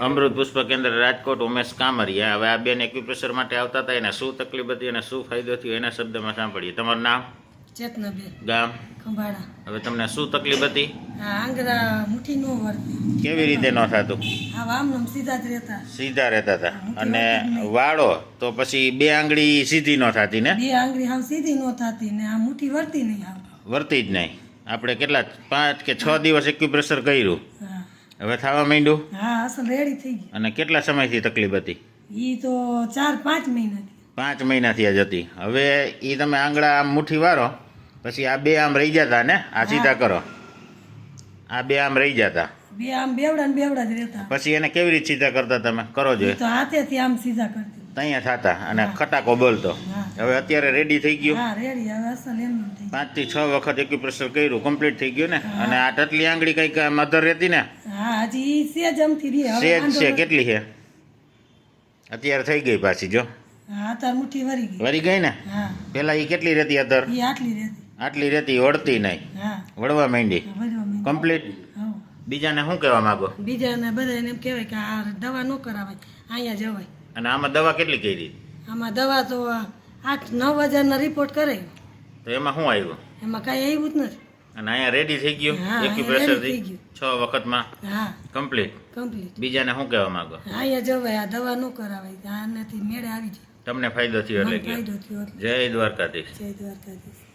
અમૃત પુષ્પ કેન્દ્ર રાજકોટ ઉમેશ કામરિયા. હવે આ બેન એક્યુપ્રેશર માટે આવતા હતા. એને શું તકલીફ હતી અને શું ફાયદો થયો એના શબ્દમાં સાંભળીએ. તમારું નામ? ચેતનાબેન. ગામ? ખંભાળા. હવે તમને શું તકલીફ હતી? આ આંગળા મુઠ્ઠી નો વર્તી કેવી રીતે ન થતું? આ વામનમ સીધા જ રહેતા. સીધા રહેતા હતા. અને વાળો તો પછી બે આંગળી સીધી ન થતી ને? બે આંગળી હાવ સીધી નો થતી ને આ મુઠ્ઠી વર્તી નહીં હાવ. વર્તી જ નહીં. આપણે કેટલા પાંચ કે છ દિવસ એક્યુપ્રેશર કર્યું. હા. હવે થવા માંડ્યું? હા અસલ રેડી થઈ ગઈ. અને કેટલા સમયથી તકલીફ હતી? ઈ તો ચાર પાંચ મહિનાથી પાંચ મહિનાથી જ હતી. હવે એ તમે આંગળા આમ મુઠ્ઠી વારો પછી આ બે આમ રહી જતા ને? આ સીધા કરો. આ બે આમ રહી જતા. બે આમ બેવડા ને બેવડા જ રહેતા. પછી એને કેવી રીતે સીધા કરતા તમે? કરો જોઈએ. તો હાથેથી આમ સીધા કરતી ત્યાં થતા અને ખટાકો બોલતો. હા. હવે અત્યારે રેડી થઈ ગયું. હા રેડી હવે અસલ એમ પાંચથી છ વખત એક્યુપ્રેશર કર્યું કમ્પ્લીટ થઈ ગયું ને? અને આ ટટલી આંગળી કંઈક આમ અધર રહેતી ને? હા હજી સેજ અમથી રહી. હવે સેજ છે કેટલી છે? અત્યારે થઈ ગઈ પાછી જો. હા અત્યારે મુઠ્ઠી વળી ગઈ. ને? હા. પેલા એ કેટલી રહેતી અધર આટલી રહેતી. આટલી રહેતી વળતી નહીં. હા. વળવા માંડી. કમ્પ્લીટ બીજાને શું કહેવા માંગો? બીજાને બધાને એમ કહેવાય કે આ દવા ન કરાવાય અહીંયા જવાય અને આમાં દવા કેટલી કરી? આમાં દવા તો આઠ નવ હજારના રિપોર્ટ કરે તો એમાં શું આવ્યું? એમાં કાંઈ આવ્યું જ નથી. અને અહીંયા રેડી થઈ ગયું? એક્યુપ્રેશરથી? છ વખતમાં? હા. કમ્પ્લીટ કમ્પ્લીટ બીજાને શું કહેવા માંગો? અહીંયા જવાય આ દવા ન કરાવાય. આનાથી મેળે આવી જાય. તમને ફાયદો થયો એટલે. જય દ્વારકાધીશ. જય દ્વારકાધીશ.